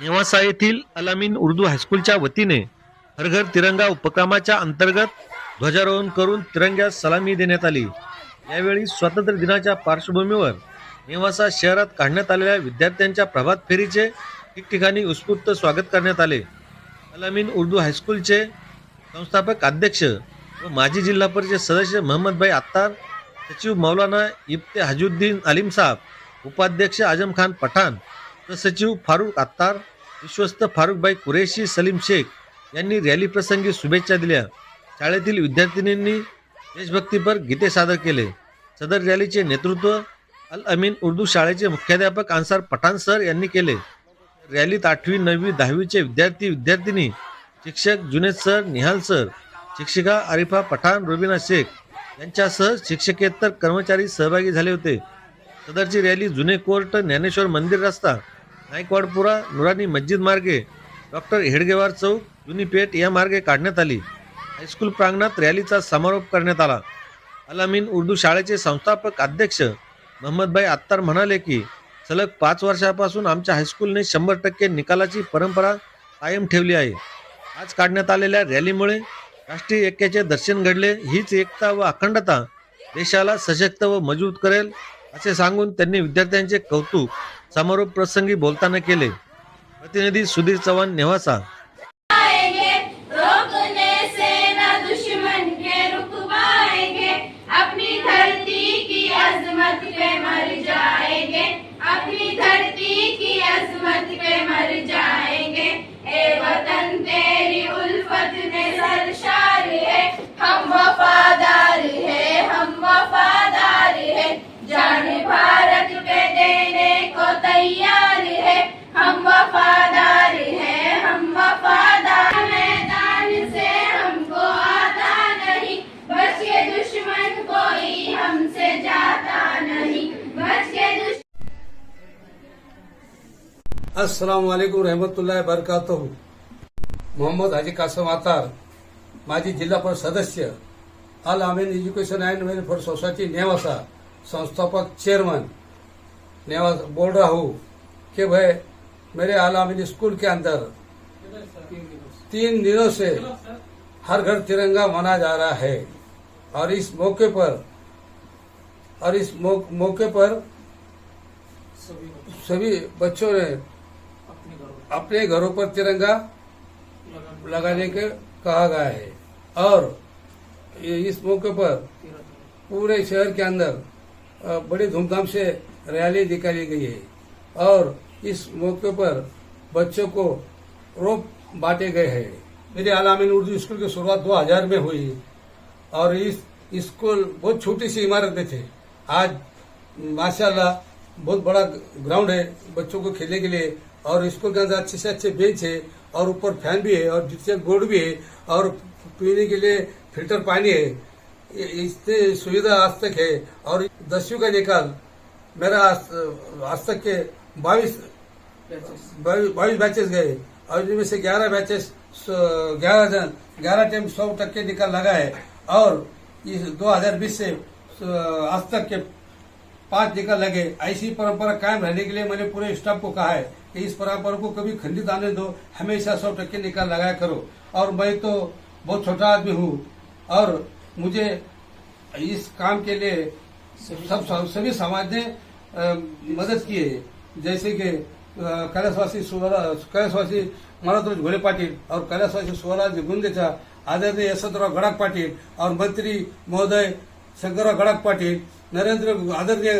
नेवासा येथील अलामीन उर्दू हायस्कूलच्या वतीने हर घर तिरंगा उपक्रमाच्या अंतर्गत ध्वजारोहण करून तिरंग्यास सलामी देण्यात आली. यावेळी स्वातंत्र्य दिनाच्या पार्श्वभूमीवर नेवासा शहरात काढण्यात आलेल्या विद्यार्थ्यांच्या प्रभात फेरीचे ठिकठिकाणी उत्स्फूर्त स्वागत करण्यात आले. अलामीन उर्दू हायस्कूलचे संस्थापक अध्यक्ष व माजी जिल्हा परिषद सदस्य मोहम्मदभाई अत्तार सचिव मौलाना इफ्ते हजुद्दीन अलीम साहब उपाध्यक्ष आजम खान पठाण सचिव फारुख अत्तार विश्वस्त फारुखभाई कुरेशी सलीम शेख यांनी रॅली प्रसंगी शुभेच्छा दिल्या. शाळेतील विद्यार्थिनींनी देशभक्तीपर गीते सादर केले. सदर रॅलीचे नेतृत्व अल अमीन उर्दू शाळेचे मुख्याध्यापक अन्सार पठाण सर यांनी केले. रॅलीत आठवी नववी दहावीचे विद्यार्थी विद्यार्थिनी शिक्षक जुनेद सर निहाल सर शिक्षिका आरिफा पठाण रुबिना शेख यांच्यासह शिक्षकेतर कर्मचारी सहभागी झाले होते. सदरची रॅली जुने कोर्ट ज्ञानेश्वर मंदिर रस्ता नाईकवाडपुरा नुरानी मस्जिद मार्गे डॉक्टर हेडगेवार चौक जुनी पेठ या मार्गे काढण्यात आली. हायस्कूल प्रांगणात रॅलीचा समारोप करण्यात आला. अलामीन उर्दू शाळेचे संस्थापक अध्यक्ष महम्मदभाई अत्तार म्हणाले की सलग पाच वर्षापासून आमच्या हायस्कूलने शंभर टक्के निकालाची परंपरा कायम ठेवली आहे. आज काढण्यात आलेल्या रॅलीमुळे राष्ट्रीय ऐक्याचे दर्शन घडले हीच एकता व अखंडता देशाला सशक्त व मजबूत करेल असे सांगून त्यांनी विद्यार्थ्यांचे कौतुक समारोप प्रसंगी बोलताना केले. प्रतिनिधी सुधीर चव्हाण नेवासा अस्सलाम वालेकुम रहमतुल्लाह मोहम्मद हाजी कासम आतार माजी जिला परिषद सदस्य Al Ameen education and welfare society Nevasa, संस्थापक चेयरमैन नेवासा बोल रहा हूँ कि भाई मेरे अल आमीन स्कूल के अंदर तीन दिनों से हर घर तिरंगा मना जा रहा है। और इस मौके पर, और इस मौके पर सभी बच्चों ने अपने घरों पर तिरंगा लगाने के कहा गया है। और इस मौके पर पूरे शहर के अंदर बड़ी धूमधाम से रैली निकाली गई है। और इस मौके पर बच्चों को रोप बांटे गए हैं। मेरे आलामीन उर्दू स्कूल की शुरुआत 2000 में हुई। और इस स्कूल बहुत छोटी सी इमारत में थे। आज माशाल्लाह बहुत बड़ा ग्राउंड है बच्चों को खेलने के लिए। और स्कूल के अंदर अच्छे से अच्छे बेंच है और ऊपर फैन भी है और डिजिटल बोर्ड भी है और पीने के लिए फिल्टर पानी है। इससे सुविधा आज तक है और दसवीं का निकाल। मेरा आज आज तक के बाईस बाईस बैचेस गए और इनमें से ग्यारह बैचेस ग्यारह जन ग्यारह टाइम सौ टक्के निकाल लगा है। और इस 2020 से आज तक के पांच निकाल लगे. ऐसी परंपरा कायम रहने के लिए मैंने पूरे स्टाफ को कहा है कि इस परंपरा को कभी खंडित आने दो. हमेशा सौ टक्के निकाल लगाया करो. और मैं तो बहुत छोटा आदमी हूँ. और मुझे इस काम के लिए सब सभी समाज ने मदद की है. जैसे कि कैलाशवासी कैलाशवासी सुवरा- घोले पाटील और कैलाशवासी सुवराज गुंदेचा आदरणीय यशवंतराव गडाख पाटील और मंत्री महोदय शंकरराव गडाख पाटील नरेंद्र आदरणीय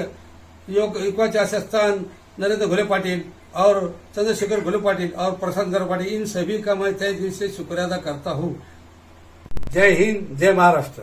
योग युवकाचे स्थान नरेंद्र घोले पाटिल और चंद्रशेखर घोले पाटिल और प्रशांत गौरव पाटिल इन सभी का मैं तय दिल से शुक्रिया अदा करता हूँ. जय हिंद जय महाराष्ट्र.